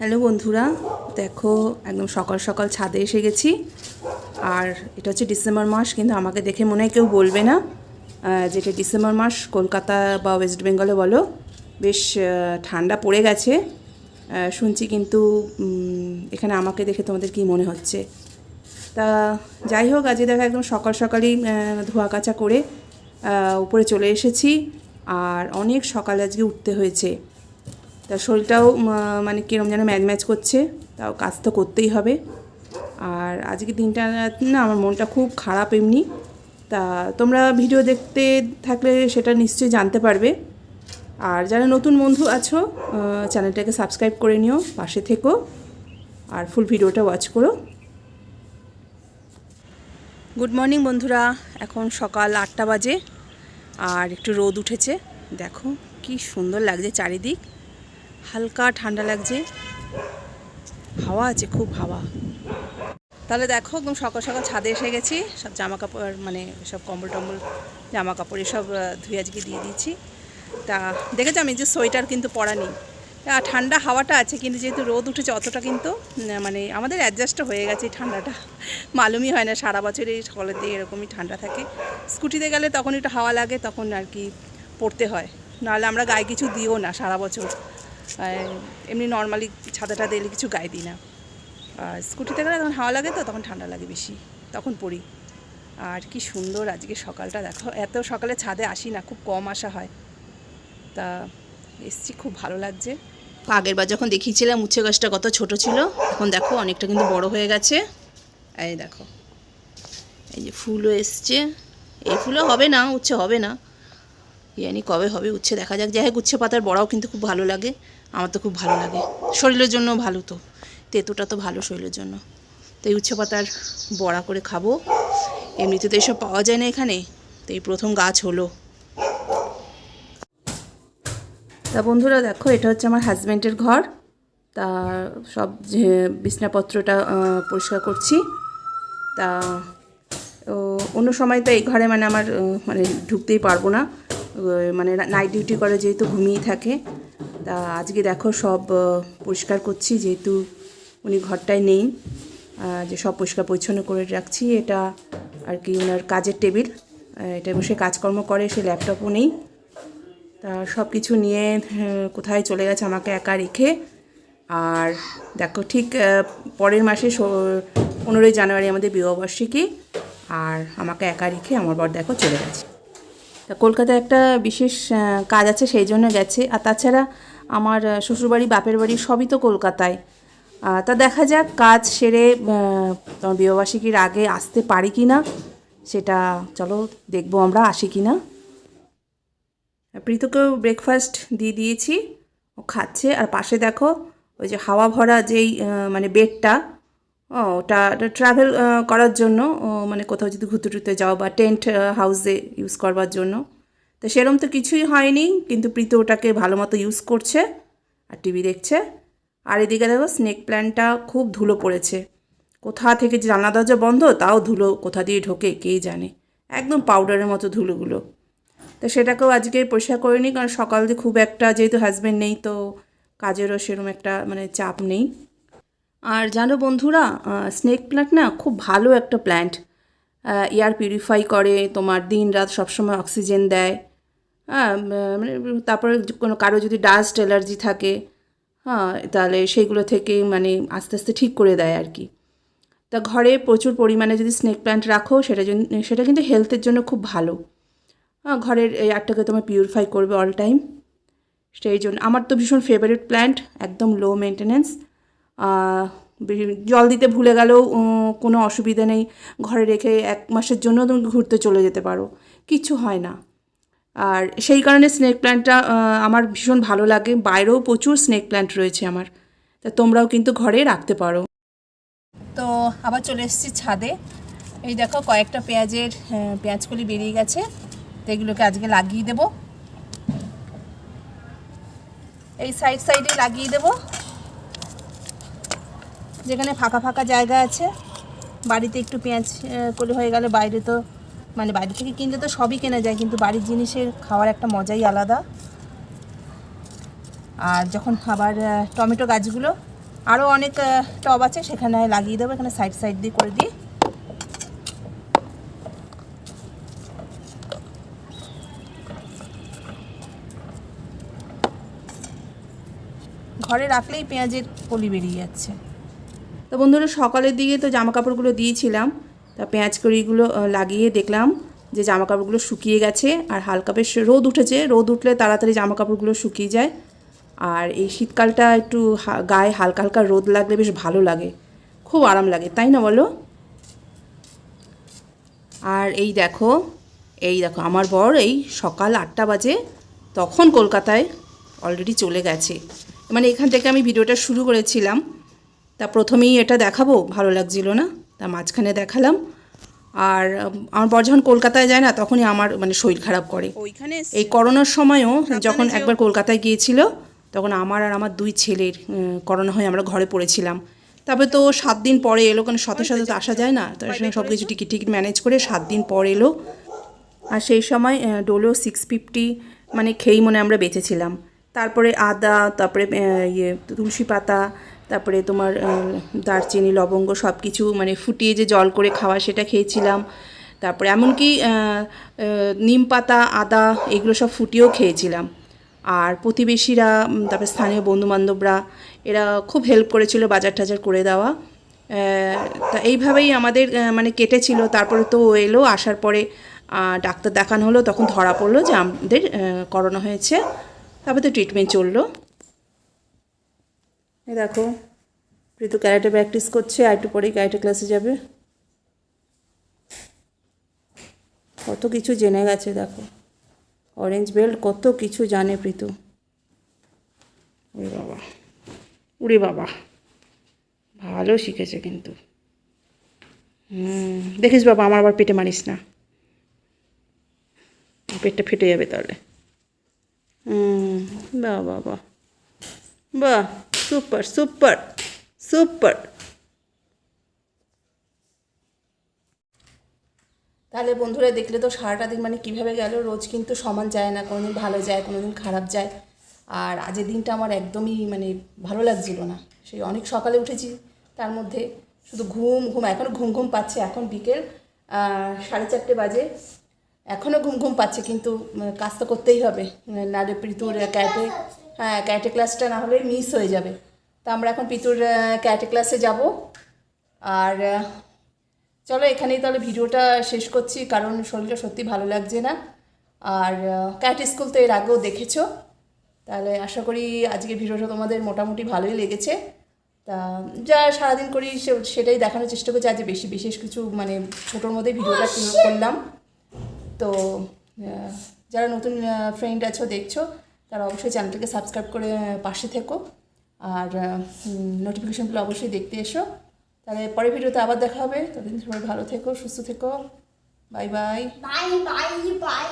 Hello বন্ধুরা, দেখো একদম সকাল সকাল ছাদে এসে গেছি। আর এটা হচ্ছে ডিসেম্বর মাস, কিন্তু আমাকে দেখে মনে হয় কেউ বলবে না যেটা ডিসেম্বর মাস, কলকাতা বা ওয়েস্ট বেঙ্গলে বলো। বেশ ঠান্ডা পড়ে গেছে। শুনছি কিন্তু এখানে আমাকে দেখে তোমাদের কি মনে হচ্ছে। তা যাই হোক, আজকে দেখা একদম সকাল সকালই ধোয়া কাচা করে উপরে চলে এসেছি। আর অনেক সকালে আজকে উঠতে হয়েছে। তা শরীরটাও মানে কিরম যেন ম্যাচ ম্যাচ করছে, তাও কাজ তো করতেই হবে। আর আজকে দিনটা না, আমার মনটা খুব খারাপ এমনি। তা তোমরা ভিডিও দেখতে থাকলে সেটা নিশ্চয়ই জানতে পারবে। আর যারা নতুন বন্ধু আছো চ্যানেলটাকে সাবস্ক্রাইব করে নিও, পাশে থেকো, আর ফুল ভিডিওটা ওয়াচ করো। গুড মর্নিং বন্ধুরা, এখন সকাল আটটা বাজে, আর একটু রোদ উঠেছে। দেখো কি সুন্দর লাগছে চারিদিক। হালকা ঠান্ডা লাগছে। হাওয়া আছে, খুব হাওয়া। তাহলে দেখো, একদম সকাল সকাল ছাদে এসে গেছি। সব জামা কাপড় মানে সব কম্বল টম্বল জামা কাপড় এসব ধুয়ে আজকে দিয়ে দিয়েছি। তা দেখেছ আমি যে সোয়েটার কিন্তু পরা নেই। ঠান্ডা হাওয়াটা আছে, কিন্তু যেহেতু রোদ উঠেছে অতটা কিন্তু মানে আমাদের অ্যাডজাস্টও হয়ে গেছে ঠান্ডাটা। মালুমই হয় না, সারা বছর সকালের দিকে এরকমই ঠান্ডা থাকে। স্কুটিতে গেলে তখন একটু হাওয়া লাগে, তখন আর কি পড়তে হয়। নাহলে আমরা গায়ে কিছু দিও না সারা বছর। এমনি নর্মালি ছাদাটা দিলে কিছু গায়ে দিই না। আর স্কুটিতে গেলে তখন হাওয়া লাগে তো তখন ঠান্ডা লাগে বেশি, তখন পড়ি আর কি সুন্দর আজকে সকালটা, দেখো, এত সকালে ছাদে আসি না, খুব কম আসা হয়। তা এসছি, খুব ভালো লাগছে। আগের বার যখন দেখিয়েছিলাম উচ্ছে গাছটা কত ছোট ছিল, এখন দেখো অনেকটা কিন্তু বড় হয়ে গেছে। এই দেখো, এই যে ফুলও এসছে। এই ফুলও হবে না, উচ্ছে হবে না। জানি কবে হবে, উচ্ছে দেখা যাক। যাই হোক, উচ্ছে পাতার বড়াও কিন্তু খুব ভালো লাগে। আমার তো খুব ভালো লাগে। শরীরের জন্য ভালো তো। তেঁতুটা তো ভালো শরীরের জন্য। তো এই উচ্ছে পাতার বড়া করে খাব। এমনিতে তো এসব পাওয়া যায় না এখানে। তো এই প্রথম গাছ হলো। তা বন্ধুরা দেখো, এটা হচ্ছে আমার হাজব্যান্ডের ঘর। তা সব বিছনাপত্রটা পরিষ্কার করছি। তা অন্য সময় তো এই ঘরে মানে আমার মানে ঢুকতেই পারব না। মানে নাইট ডিউটি করে যেহেতু ঘুমিয়েই থাকে। তা আজকে দেখো সব পরিষ্কার করছি, যেহেতু উনি ঘরটায় নেই। যে সব পরিষ্কার পরিচ্ছন্ন করে রাখছি, এটা আর কি ওনার কাজের টেবিল। এটা বসে কাজকর্ম করে, সে ল্যাপটপও নেই। তা সব কিছু নিয়ে কোথায় চলে গেছে আমাকে একা রেখে। আর দেখো ঠিক পরের মাসে পনেরোই জানুয়ারি আমাদের বিবাহবার্ষিকী। আর আমাকে একা রেখে আমার বর দেখো চলে গেছে। তা কলকাতায় একটা বিশেষ কাজ আছে, সেই জন্য গেছে। আর তাছাড়া আমার শ্বশুরবাড়ি, বাপের বাড়ি সবই তো কলকাতায়। তা দেখা যাক কাজ সেরে তোমার বিবাহবার্ষিকীর আগে আসতে পারি কি না, সেটা চলো দেখব আমরা, আসি কি না। প্রীতকেও ব্রেকফাস্ট দিয়ে দিয়েছি, ও খাচ্ছে, আর পাশে দেখো, ওই যে হাওয়া ভরা যেই মানে বেডটা, ও, ওটা ট্রাভেল করার জন্য মানে কোথাও যদি ঘুরতে টুরতে যাও বা টেন্ট হাউসে ইউজ করবার জন্য। তো সেরম তো কিছুই হয়নি, কিন্তু প্রীত ওটাকে ভালো মতো ইউজ করছে আর টিভি দেখছে। আর এদিকে দেখো স্নেক প্ল্যান্টটা খুব ধুলো পড়েছে। কোথা থেকে যে জানলা দরজা বন্ধ, তাও ধুলো কোথা দিয়ে ঢোকে কেই জানে। একদম পাউডারের মতো ধুলোগুলো। তো সেটাকেও আজকে পরিষ্কার করিনি কারণ সকাল দিয়ে খুব একটা যেহেতু হাজব্যান্ড নেই, তো কাজেরও সেরকম একটা মানে চাপ নেই। আর জানো বন্ধুরা স্নেক প্ল্যান্ট না খুব ভালো একটা প্ল্যান্ট এয়ার পিউরিফাই করে, তোমার দিন রাত সবসময় অক্সিজেন দেয়। হ্যাঁ মানে তারপরে কোনো কারও যদি ডাস্ট অ্যালার্জি থাকে হ্যাঁ তাহলে সেইগুলো থেকে মানে আস্তে আস্তে ঠিক করে দেয় আর কি। তা ঘরে প্রচুর পরিমাণে যদি স্নেক প্ল্যান্ট রাখো, সেটা সেটা কিন্তু হেলথের জন্য খুব ভালো। হ্যাঁ ঘরের এয়ারটাকে তোমার পিউরিফাই করবে অল টাইম সেই জন্য, আমার তো ভীষণ ফেভারিট প্ল্যান্ট একদম লো মেনটেনেন্স জল দিতে ভুলে গেলেও কোনো অসুবিধা নেই। ঘরে রেখে এক মাসের জন্য তুমি ঘুরতে চলে যেতে পারো। কিচ্ছু হয় না। আর সেই কারণে স্নেক প্ল্যান্টটা আমার ভীষণ ভালো লাগে। বাইরেও প্রচুর স্নেক প্ল্যান্ট রয়েছে আমার। তা তোমরাও কিন্তু ঘরে রাখতে পারো। তো আবার চলে এসেছি ছাদে। এই দেখো কয়েকটা পেঁয়াজের আহ, পেঁয়াজকলি বেরিয়ে গেছে। তো এগুলোকে আজকে লাগিয়ে দেব। এই সাইড সাইডে লাগিয়ে দেব। যেখানে ফাঁকা ফাঁকা জায়গা আছে। বাড়িতে একটু পেঁয়াজ কলি হয়ে গেলে বাইরে তো মানে বাইরে থেকে কিনলে তো সবই কেনা যায়, কিন্তু বাড়ির জিনিসের খাওয়ার একটা মজাই আলাদা। আর যখন খাবার টমেটো গাছগুলো আরও অনেক টব আছে, সেখানে লাগিয়ে দেবো, এখানে সাইড সাইড দিয়ে করে দিই। ঘরে রাখলেই পেঁয়াজের কলি বেরিয়ে যাচ্ছে। তো বন্ধুরা, সকালের দিকে তো জামা কাপড়গুলো দিয়েছিলাম। তা পেঁয়াজ কড়িগুলো লাগিয়ে দেখলাম যে জামা কাপড়গুলো শুকিয়ে গেছে আর হালকা বেশ রোদ উঠেছে। রোদ উঠলে তাড়াতাড়ি জামা কাপড়গুলো শুকিয়ে যায়। আর এই শীতকালটা একটু গায়ে হালকা হালকা রোদ লাগলে বেশ ভালো লাগে। খুব আরাম লাগে, তাই না বলো? আর এই দেখো এই দেখো, আমার বর এই সকাল আটটা বাজে তখন কলকাতায় অলরেডি চলে গেছে। মানে এখান থেকে আমি ভিডিওটা শুরু করেছিলাম। তা প্রথমেই এটা দেখাবো, ভালো লাগছিল না? তা মাঝখানে দেখালাম। আর আমার বর যখন কলকাতায় যায় না তখনই আমার মানে শরীর খারাপ করে। ওইখানে এই করোনার সময়ও যখন একবার কলকাতায় গিয়েছিল তখন আমার আর আমার দুই ছেলের করোনা হয়ে আমরা ঘরে পড়েছিলাম। তারপরে তো সাত দিন পরে এলো কারণ সাথে সাথে তো আসা যায় না তার সঙ্গে সব কিছু টিকিট টিকিট ম্যানেজ করে সাত দিন পর এলো। আর সেই সময় ডোলো সিক্স ফিফটি মানে খেয়েই মনে আমরা বেঁচেছিলাম। তারপরে আদা তারপরে ইয়ে তুলসী পাতা তারপরে তোমার দারচিনি, লবঙ্গ সব কিছু মানে ফুটিয়ে যে জল করে খাওয়া সেটা খেয়েছিলাম। তারপরে এমনকি নিম পাতা, আদা এগুলো সব ফুটিয়েও খেয়েছিলাম। আর প্রতিবেশীরা তারপরে স্থানীয় বন্ধুবান্ধবরা, এরা খুব হেল্প করেছিল বাজার টাজার করে দেওয়া। তা এইভাবেই আমাদের মানে কেটেছিল। তারপরে তো এলো, আসার পরে ডাক্তার দেখানো হলো, তখন ধরা পড়ল যে আমাদের করোনা হয়েছে। তারপরে তো ট্রিটমেন্ট চলল। এই দেখো, প্রীতু ক্যারেটে প্র্যাকটিস করছে, আর একটু পরেই ক্যারেটে ক্লাসে যাবে। কত কিছু জেনে গেছে, দেখো। অরেঞ্জ বেল্ট কত কিছু জানে প্রীতু। ওরে বাবা উড়ে বাবা, ভালো শিখেছে কিন্তু। হুম, দেখিস বাবা, আমার আবার পেটে মারিস না। পেটটা ফেটে যাবে তাহলে। হুম, বাহ বাহ বাহ। বাহ। সুপার সুপার সুপার তাহলে বন্ধুরা দেখলে তো সারাটা দিন মানে কীভাবে গেল? রোজ কিন্তু সমান যায় না, কোনোদিন ভালো যায়, কোনোদিন খারাপ যায়। আর আজের দিনটা আমার একদমই মানে ভালো লাগছিল না। সেই অনেক সকালে উঠেছি, তার মধ্যে শুধু ঘুম ঘুম এখনও ঘুম ঘুম পাচ্ছে এখন বিকেল সাড়ে চারটে বাজে। এখনও ঘুম ঘুম পাচ্ছে কিন্তু কাজ তো করতেই হবে। নাহলে পিতুর ক্যাটে। হ্যাঁ ক্যাটে ক্লাসটা না হলে মিস হয়ে যাবে। তা আমরা এখন পিতুর ক্যাটে ক্লাসে যাব। আর চলো এখানেই তাহলে ভিডিওটা শেষ করছি, কারণ শরীরটা সত্যি ভালো লাগছে না। আর ক্যাট স্কুল তো এর আগেও দেখেছ। তাহলে আশা করি আজকে ভিডিওটা তোমাদের মোটামুটি ভালোই লেগেছে। তা যা সারাদিন করি সেটাই দেখানোর চেষ্টা করছি, আজ বেশি, বিশেষ কিছু মানে ছোটোর মধ্যে ভিডিওটা করলাম। তো যারা নতুন ফ্রেন্ড আছো, দেখছ তারা অবশ্যই চ্যানেলটাকে সাবস্ক্রাইব করে পাশে থেকো। আর নোটিফিকেশানগুলো অবশ্যই দেখতে এসো। তাহলে পরের ভিডিওতে আবার দেখা হবে। ততদিন সবাই ভালো থেকো, সুস্থ থেকো। Bye bye bye bye bye.